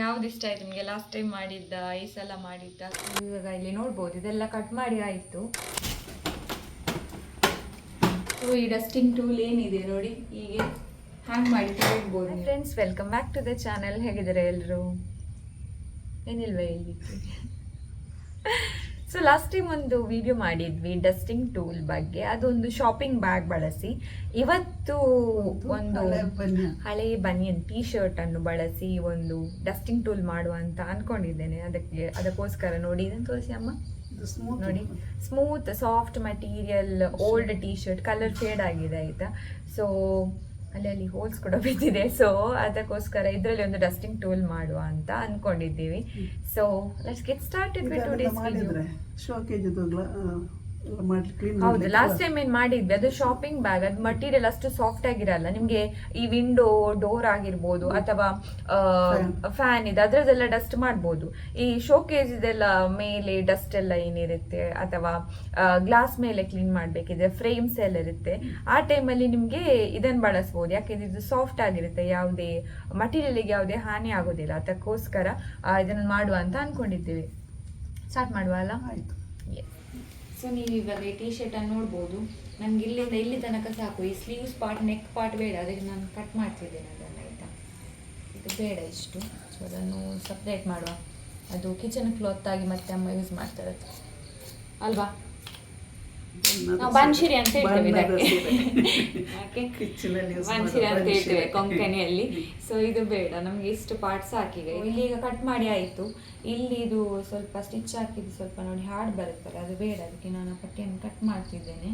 ಯಾವ್ದು ಇಷ್ಟ ಆಯ್ತು ನಿಮಗೆ? ಲಾಸ್ಟ್ ಟೈಮ್ ಮಾಡಿದ್ದ ಈ ಸಲ ಮಾಡಿದ್ದ? ಇವಾಗ ಇಲ್ಲಿ ನೋಡ್ಬೋದು ಇದೆಲ್ಲ ಕಟ್ ಮಾಡಿ ಆಯಿತು. ಸೊ ಈ ಡಸ್ಟಿಂಗ್ ಟೂಲ್ ಏನಿದೆ ನೋಡಿ ಹೀಗೆ ಹ್ಯಾಂಗ್ ಮಾಡಿ ತೆಗಿಬೋದು friends welcome back to the channel ಹೇಗಿದ್ದಾರೆ ಎಲ್ಲರೂ ಏನಿಲ್ವಾ ಇಲ್ಲಿ? ಸೊ ಲಾಸ್ಟ್ ಟೈಮ್ ಒಂದು ವಿಡಿಯೋ ಮಾಡಿದ್ವಿ ಡಸ್ಟಿಂಗ್ ಟೂಲ್ ಬಗ್ಗೆ. ಅದೊಂದು ಶಾಪಿಂಗ್ ಬ್ಯಾಗ್ ಬಳಸಿ. ಇವತ್ತು ಒಂದು ಹಳೆ ಬನಿಯನ್. ಟೀ ಶರ್ಟ್ ಅನ್ನು ಬಳಸಿ ಒಂದು ಡಸ್ಟಿಂಗ್ ಟೂಲ್ ಮಾಡುವ ಅಂತ ಅನ್ಕೊಂಡಿದ್ದೇನೆ. ಅದಕ್ಕೆ ಅದಕ್ಕೋಸ್ಕರ ನೋಡಿ. ಇದನ್ನು ತೋರಿಸಿ ಅಮ್ಮ. ಸ್ಮೂತ್ ನೋಡಿ. Smooth soft material old T shirt colour fade ಆಗಿದೆ ಆಯ್ತಾ? ಸೊ ಅಲ್ಲಿ ಅಲ್ಲಿ ಹೋಲ್ಸ್ ಕೂಡ ಬಿದ್ದಿದೆ. ಸೊ ಅದಕ್ಕೋಸ್ಕರ ಇದರಲ್ಲಿ ಒಂದು ಡಸ್ಟಿಂಗ್ ಟೂಲ್ ಮಾಡುವ ಅಂತ ಅನ್ಕೊಂಡಿದ್ದೀವಿ. So let's get started with today's ಮಾಡಿದ್ರೆ ಹೌದು ಲಾಸ್ಟ್ ಟೈಮ್ ಏನ್ ಮಾಡಿದ್ವಿ ಅದು ಶಾಪಿಂಗ್ ಬ್ಯಾಗ್ ಅದು ಮಟೀರಿಯಲ್ ಅಷ್ಟು ಸಾಫ್ಟ್ ಆಗಿರಲ್ಲ. ನಿಮ್ಗೆ ಈ ವಿಂಡೋ ಡೋರ್ ಆಗಿರ್ಬೋದು ಅಥವಾ ಫ್ಯಾನ್ ಇದೆ ಅದ್ರದ್ದೆಲ್ಲ ಡಸ್ಟ್ ಮಾಡ್ಬೋದು. ಈ ಶೋಕೇಜ್ ಇದೆಲ್ಲ ಮೇಲೆ ಡಸ್ಟ್ ಎಲ್ಲ ಏನಿರುತ್ತೆ ಅಥವಾ ಗ್ಲಾಸ್ ಮೇಲೆ ಕ್ಲೀನ್ ಮಾಡಬೇಕಿದೆ ಫ್ರೇಮ್ಸ್ ಎಲ್ಲ ಇರುತ್ತೆ. ಆ ಟೈಮಲ್ಲಿ ನಿಮ್ಗೆ ಇದನ್ನ ಬಳಸ್ಬೋದು. ಯಾಕೆಂದ್ರೆ ಇದು ಸಾಫ್ಟ್ ಆಗಿರುತ್ತೆ ಯಾವುದೇ ಮಟೀರಿಯಲ್ಗೆ ಯಾವುದೇ ಹಾನಿ ಆಗೋದಿಲ್ಲ. ಅದಕ್ಕೋಸ್ಕರ ಇದನ್ನ ಮಾಡುವ ಅಂತ ಅನ್ಕೊಂಡಿದ್ದೀವಿ. ಸ್ಟಾರ್ಟ್ ಮಾಡುವ ಅಲ್ಲ? ಆಯ್ತು. ಸೊ ನೀವು ಇವಾಗ ಈ ಟಿ ಶರ್ಟ್ ಅನ್ನು ನೋಡ್ಬೋದು. ನನಗೆ ಇಲ್ಲಿಂದ ಇಲ್ಲಿ ತನಕ ಸಾಕು. ಈ ಸ್ಲೀವ್ಸ್ ಪಾರ್ಟ್ ನೆಕ್ ಪಾರ್ಟ್ ಬೇಡ. ಅದಕ್ಕೆ ನಾನು ಕಟ್ ಮಾಡ್ತಿದ್ದೇನೆ ಅದನ್ನು ಆಯಿತಾ? ಇದು ಬೇಡ ಇಷ್ಟು. ಸೊ ಅದನ್ನು ಸಪ್ರೇಟ್ ಮಾಡುವ. ಅದು ಕಿಚನ್ ಕ್ಲಾತ್ ಆಗಿ ಮತ್ತೆ ಅಮ್ಮ ಯೂಸ್ ಮಾಡ್ತಾರೆ. ಅಲ್ವಾ? ನಾವು ಬನ್ಶಿರಿ ಅಂತ ಹೇಳ್ತೇವೆ ಬನ್ಶಿರಿ ಅಂತ ಹೇಳ್ತೇವೆ. ಕೊಂಕಣಿಯಲ್ಲಿ. ಸೊ ಇದು ಬೇಡ. ನಮ್ಗೆ ಇಷ್ಟು ಪಾರ್ಟ್ ಸಾಕೀಗ ಇಲ್ಲಿ ಈಗ ಕಟ್ ಮಾಡಿ ಆಯ್ತು. ಇಲ್ಲಿ ಇದು ಸ್ವಲ್ಪ ಸ್ಟಿಚ್ ಹಾಕಿದ್ದು ಸ್ವಲ್ಪ ನೋಡಿ ಹಾರ್ಡ್ ಬರುತ್ತಲ್ಲ ಅದು ಬೇಡ. ಅದಕ್ಕೆ ನಾನು ಪಟ್ಟಿಯನ್ನು ಕಟ್ ಮಾಡ್ತಿದ್ದೇನೆ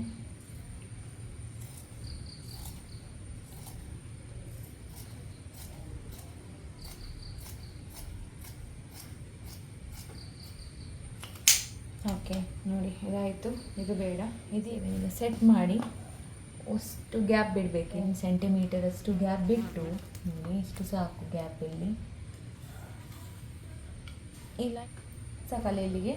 ಓಕೆ ನೋಡಿ, ಇದಾಯಿತು. ಇದು ಬೇಡ. ಇದು ಈಗ ಸೆಟ್ ಮಾಡಿ ಅಷ್ಟು ಗ್ಯಾಪ್ ಬಿಡಬೇಕು. ಇನ್ನು ಸೆಂಟಿಮೀಟರ್ ಅಷ್ಟು ಗ್ಯಾಪ್ ಬಿಟ್ಟು ನೋಡಿ, ಇಷ್ಟು ಸಾಕು ಗ್ಯಾಪ್ ಇಲ್ಲಿ. ಸಾಕಲ್ಲ ಇಲ್ಲಿಗೆ.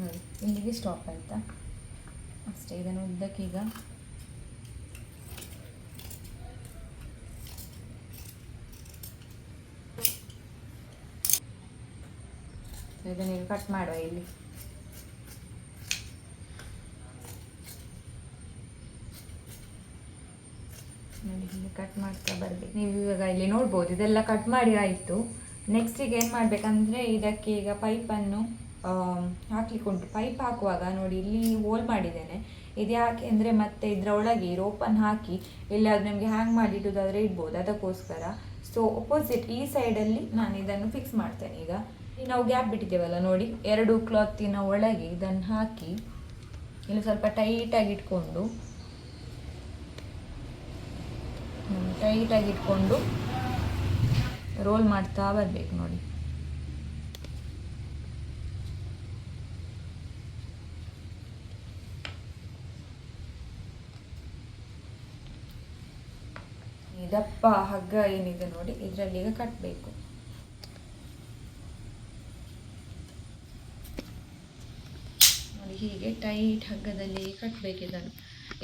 ನೋಡಿ, ಇಲ್ಲಿಗೆ ಸ್ಟಾಪ್ ಆಯಿತಾ? ಅಷ್ಟೇ, ಇದನ್ನು ಉದ್ದಕ್ಕೀಗ ಇದನ್ನೀಗ ಕಟ್ ಮಾಡುವ ಇಲ್ಲಿ. ನೋಡಿ ಕಟ್ ಮಾಡ್ತಾ ಬರ್ಬೇಕು. ನೀವು ಇವಾಗ ಇಲ್ಲಿ ನೋಡ್ಬೋದು, ಇದೆಲ್ಲ ಕಟ್ ಮಾಡಿ ಆಯಿತು. ನೆಕ್ಸ್ಟಿಗೆ ಏನು ಮಾಡಬೇಕಂದ್ರೆ ಇದಕ್ಕೆ ಈಗ ಪೈಪನ್ನು ಹಾಕ್ಲಿಕ್ಕೆ ಉಂಟು ಪೈಪ್ ಹಾಕುವಾಗ ನೋಡಿ, ಇಲ್ಲಿ ಹೋಲ್ ಮಾಡಿದ್ದೇನೆ. ಇದು ಯಾಕೆ ಅಂದರೆ ಮತ್ತೆ ಇದರ ಒಳಗೆ ರೋಪನ್ ಹಾಕಿ ಎಲ್ಲಾದ್ರೂ ನಿಮಗೆ ಹ್ಯಾಂಗ್ ಮಾಡಿ ಇಡೋದಾದರೆ ಇಡ್ಬೋದು. ಅದಕ್ಕೋಸ್ಕರ. ಸೊ ಅಪೋಸಿಟ್ ಈ ಸೈಡಲ್ಲಿ ನಾನು ಇದನ್ನು ಫಿಕ್ಸ್ ಮಾಡ್ತೇನೆ ಈಗ ಈಗ. ನಾವು ಗ್ಯಾಪ್ ಬಿಟ್ಟಿದ್ದೇವಲ್ಲ, ನೋಡಿ. ಎರಡು ಕ್ಲಾತಿನ ಒಳಗೆ ಇದನ್ನು ಹಾಕಿ, ಇಲ್ಲಿ ಸ್ವಲ್ಪ ಟೈಟಾಗಿ ಇಟ್ಕೊಂಡು ಟೈಟಾಗಿ ಇಟ್ಕೊಂಡು ರೋಲ್ ಮಾಡ್ತಾ ಬರಬೇಕು ನೋಡಿ. ದಪ್ಪ ಹಗ್ಗ ಏನಿದೆ ನೋಡಿ, ಇದರಲ್ಲಿ ಈಗ ಕಟ್ಟಬೇಕು ನೋಡಿ ಹೀಗೆ ಟೈಟ್ ಹಗ್ಗದಲ್ಲಿ ಕಟ್ಟಬೇಕು ಇದನ್ನು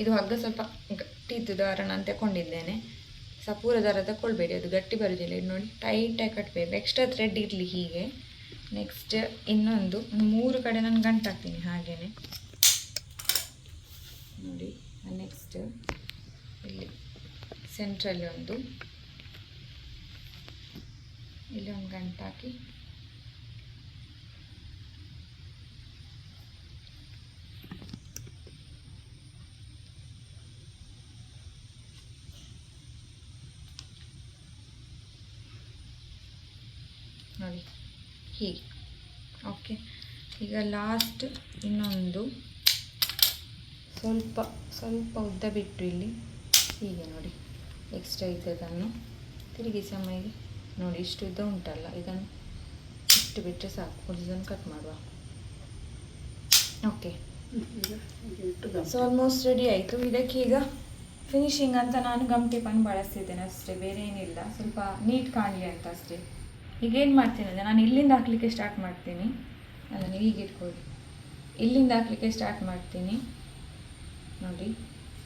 ಇದು ಹಗ್ಗ ಸ್ವಲ್ಪ ಗಟ್ಟಿದ್ದು ದಾರ ನಾನು ತಗೊಂಡಿದ್ದೇನೆ ಸಪೂರ ದಾರ ತಗೊಳ್ಬೇಡಿ ಅದು ಗಟ್ಟಿ ಬರೋದಿಲ್ಲ. ಇದು ನೋಡಿ ಟೈಟಾಗಿ ಕಟ್ಟಬೇಕು ಎಕ್ಸ್ಟ್ರಾ ಥ್ರೆಡ್ ಇರಲಿ ಹೀಗೆ. ನೆಕ್ಸ್ಟ್ ಇನ್ನೊಂದು, ಮೂರು ಕಡೆ ನಾನು ಗಂಟು ಹಾಕ್ತೀನಿ ಹಾಗೆಯೇ ನೋಡಿ ನೆಕ್ಸ್ಟ್ ಇಲ್ಲಿ ಸೆಂಟ್ರಲ್ಲಿ ಒಂದು. ಇಲ್ಲಿ ಒಂದು ಗಂಟು ನೋಡಿ ಹೀಗೆ. ಓಕೆ ಈಗ ಲಾಸ್ಟ್ ಇನ್ನೊಂದು. ಸ್ವಲ್ಪ ಸ್ವಲ್ಪ ಉದ್ದ ಬಿಟ್ಟು ಇಲ್ಲಿ. ಹೀಗೆ ನೋಡಿ. ಎಕ್ಸ್ಟ್ರಾ ಇದ್ದದನ್ನು ತಿರುಗಿ ಸಮಯ ನೋಡಿ. ಇಷ್ಟು ಉದ್ದ ಉಂಟಲ್ಲ, ಇದನ್ನು ಇಷ್ಟು ಬಿಟ್ಟರೆ ಸಾಕು. ಉಳಿದನ್ನು ಕಟ್ ಮಾಡುವ. ಓಕೆ ಸೊ ಆಲ್ಮೋಸ್ಟ್ ರೆಡಿ ಆಯಿತು. ಇದಕ್ಕೆ ಈಗ ಫಿನಿಶಿಂಗ್ ಅಂತ ನಾನು ಗಮ್ ಟೇಪನ್ನು ಬಳಸ್ತಿದ್ದೇನೆ ಅಷ್ಟೇ. ಬೇರೆ ಏನಿಲ್ಲ. ಸ್ವಲ್ಪ ನೀಟ್ ಕಾಣಲಿ ಅಂತ ಅಷ್ಟೇ. ಈಗ ಏನು ಮಾಡ್ತೀನಿ ಅಂದರೆ ನಾನು ಇಲ್ಲಿಂದ ಹಾಕಲಿಕ್ಕೆ ಸ್ಟಾರ್ಟ್ ಮಾಡ್ತೀನಿ. ಅಲ್ಲ, ನೀವು ಹೀಗೆ ಇಟ್ಕೊಳ್ಳಿ. ಇಲ್ಲಿಂದ ಹಾಕಲಿಕ್ಕೆ ಸ್ಟಾರ್ಟ್ ಮಾಡ್ತೀನಿ. ನೋಡಿ,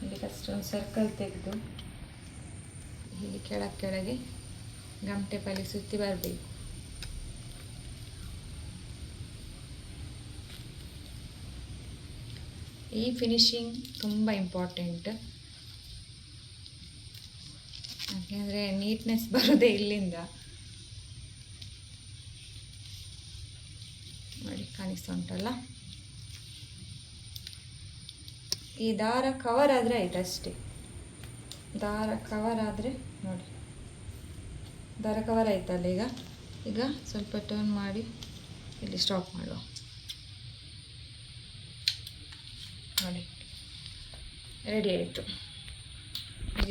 ಇಲ್ಲಿ ಫಸ್ಟ್ ಒಂದು ಸರ್ಕಲ್ ತೆಗೆದು, ಇಲ್ಲಿ ಕೆಳಗೆ ಕೆಳಗೆ ಗಮ್ ಟೇಪಲ್ಲಿ ಸುತ್ತಿ ಬರಬೇಕು. ಈ ಫಿನಿಶಿಂಗ್ ತುಂಬ ಇಂಪಾರ್ಟೆಂಟ್ ಯಾಕೆಂದರೆ ನೀಟ್ನೆಸ್ ಬರೋದೇ ಇಲ್ಲಿಂದ ನೋಡಿ ಕಾಣಿಸ್ತಾ ಉಂಟಲ್ಲ? ಈ ದಾರ ಕವರ್ ಆದರೆ ಆಯ್ತು ಅಷ್ಟೇ. ದಾರ ಕವರ್ ಆದರೆ ನೋಡಿ. ದಾರ ಕವರ್ ಆಯ್ತಲ್ಲ ಈಗ? ಈಗ ಸ್ವಲ್ಪ ಟರ್ನ್ ಮಾಡಿ ಇಲ್ಲಿ ಸ್ಟಾಪ್ ಮಾಡುವ. ನೋಡಿ. ರೆಡಿ ಆಯಿತು.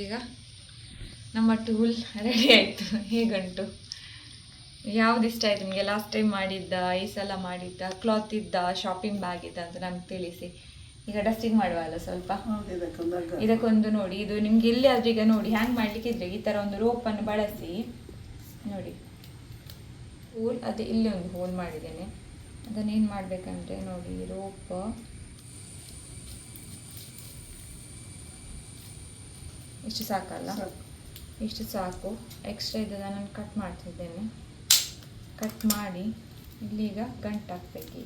ಈಗ ನಮ್ಮ ಟೂಲ್ ರೆಡಿ ಆಯಿತು. ಹೇಗುಂಟು? ಯಾವ್ದು ಇಷ್ಟ ಆಯ್ತು ನಿಮಗೆ? ಲಾಸ್ಟ್ ಟೈಮ್ ಮಾಡಿದ್ದ ಈ ಸಲ ಮಾಡಿದ್ದ ಕ್ಲಾತ್ ಇದ್ದ ಶಾಪಿಂಗ್ ಬ್ಯಾಗ್ ಇದ್ದ ಅಂತ ನಮ್ಗೆ ತಿಳಿಸಿ. ಈಗ ಡಸ್ಟಿಂಗ್ ಮಾಡುವ ಅಲ್ಲ ಸ್ವಲ್ಪ ಇದಕ್ಕೊಂದು ನೋಡಿ. ಇದು ನಿಮ್ಗೆ ಎಲ್ಲಿ ಆದ್ರೂ ಈಗ ನೋಡಿ. ಹ್ಯಾಂಗ್ ಮಾಡ್ಲಿಕ್ಕೆ ಇದ್ರೆ ಈ ತರ ಒಂದು ರೋಪ್ ಅನ್ನು ಬಳಸಿ. ನೋಡಿ. ಹೋಲ್ ಅದೇ ಇಲ್ಲಿ ಒಂದು ಹೋಲ್ ಮಾಡಿದ್ದೇನೆ. ಅದನ್ನೇನು ಮಾಡಬೇಕಂದ್ರೆ ನೋಡಿ ರೋಪ್ ಇಷ್ಟು ಸಾಕಲ್ಲ? ಇಷ್ಟು ಸಾಕು. ಎಕ್ಸ್ಟ್ರಾ ಇದ್ದದ ನಾನು ಕಟ್ ಮಾಡ್ತಿದ್ದೇನೆ. ಕಟ್ ಮಾಡಿ, ಇಲ್ಲೀಗ ಗಂಟು ಹಾಕ್ಬೇಕು.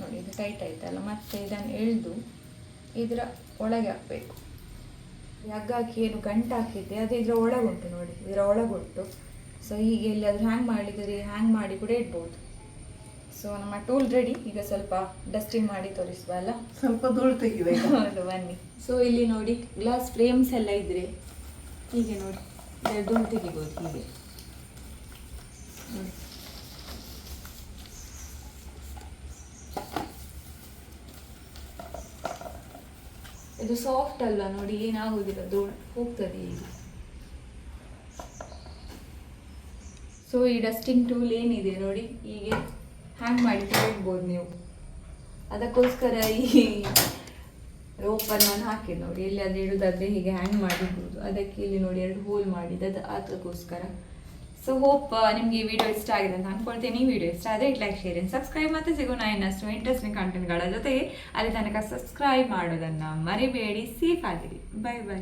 ನೋಡಿ, ಇದು ಟೈಟ್ ಆಯ್ತಲ್ಲ? ಮತ್ತೆ ಇದನ್ನು ಎಳೆದು ಇದರ ಒಳಗೆ ಹಾಕಬೇಕು. ಹಗ್ಗ ಹಾಕಿ ಏನು ಗಂಟು ಹಾಕಿದ್ದೆ? ಅದು ಇದರ ಒಳಗುಂಟು ನೋಡಿ, ಇದರ ಒಳಗುಂಟು. ಸೊ ಹೀಗೆ ಎಲ್ಲಿಯಾದ್ರೂ ಹ್ಯಾಂಗ್ ಮಾಡಿದರೆ ಹ್ಯಾಂಗ್ ಮಾಡಿ ಕೂಡ ಇಡ್ಬೋದು. ಸೊ ನಮ್ಮ ಟೂಲ್ ರೆಡಿ ಈಗ ಸ್ವಲ್ಪ ಡಸ್ಟಿಂಗ್ ಮಾಡಿ ತೋರಿಸುವ ಅಲ್ಲ? ಸ್ವಲ್ಪ ಧೂಳು ತೆಗಿಬೇಕು. ಹೌದು ಬನ್ನಿ. ಸೊ ಇಲ್ಲಿ ನೋಡಿ ಗ್ಲಾಸ್ ಫ್ರೇಮ್ಸ್ ಎಲ್ಲ ಇದ್ರೆ ಹೀಗೆ ನೋಡಿ. ಧೂಳು ತೆಗಿಬೋದು ಹೀಗೆ. ಇದು ಸಾಫ್ಟ್ ಅಲ್ಲ ನೋಡಿ ಏನಾಗೋದಿಲ್ಲ ಧೂಳು ಹೋಗ್ತದೆ ಈಗ. ಸೊ ಈ ಡಸ್ಟಿಂಗ್ ಟೂಲ್ ಏನಿದೆ ನೋಡಿ ಹೀಗೆ. ಹ್ಯಾಂಗ್ ಮಾಡಿ ನೀವು ಅದಕ್ಕೋಸ್ಕರ ಈ ರೋಪನ್ನು ನಾನು ಹಾಕಿದ್ದು ನೋಡಿ ಅದು ಇಡುದಾದ್ರೆ ಹೀಗೆ ಹ್ಯಾಂಗ್ ಮಾಡಿರ್ಬೋದು. ಅದಕ್ಕೆ ಇಲ್ಲಿ ನೋಡಿ ಎರಡು ಹೋಲ್ ಮಾಡಿದ್ದು. ಅದು ಅದಕ್ಕೋಸ್ಕರ. ಸೊ ಹೋಪ್ ನಿಮಗೆ ಈ ವಿಡಿಯೋ ಇಷ್ಟ ಆಗಿದೆ ಅಂತ ಅನ್ಕೊಳ್ತೀನಿ. ಈ ವಿಡಿಯೋ ಇಷ್ಟ ಆದರೆ ಲೈಕ್ ಶೇರ್ ಸಬ್ಸ್ಕ್ರೈಬ್ ಮತ್ತೆ ಸಿಗೋಣ ಇನ್ನಷ್ಟು ಇಂಟ್ರೆಸ್ಟಿಂಗ್ ಕಂಟೆಂಟ್ಗಳ ಜೊತೆಗೆ. ಅಲ್ಲಿ ತನಕ ಸಬ್ಸ್ಕ್ರೈಬ್ ಮಾಡೋದನ್ನು ಮರಿಬೇಡಿ. ಸೇಫ್ ಆಗಿರಿ. Bye bye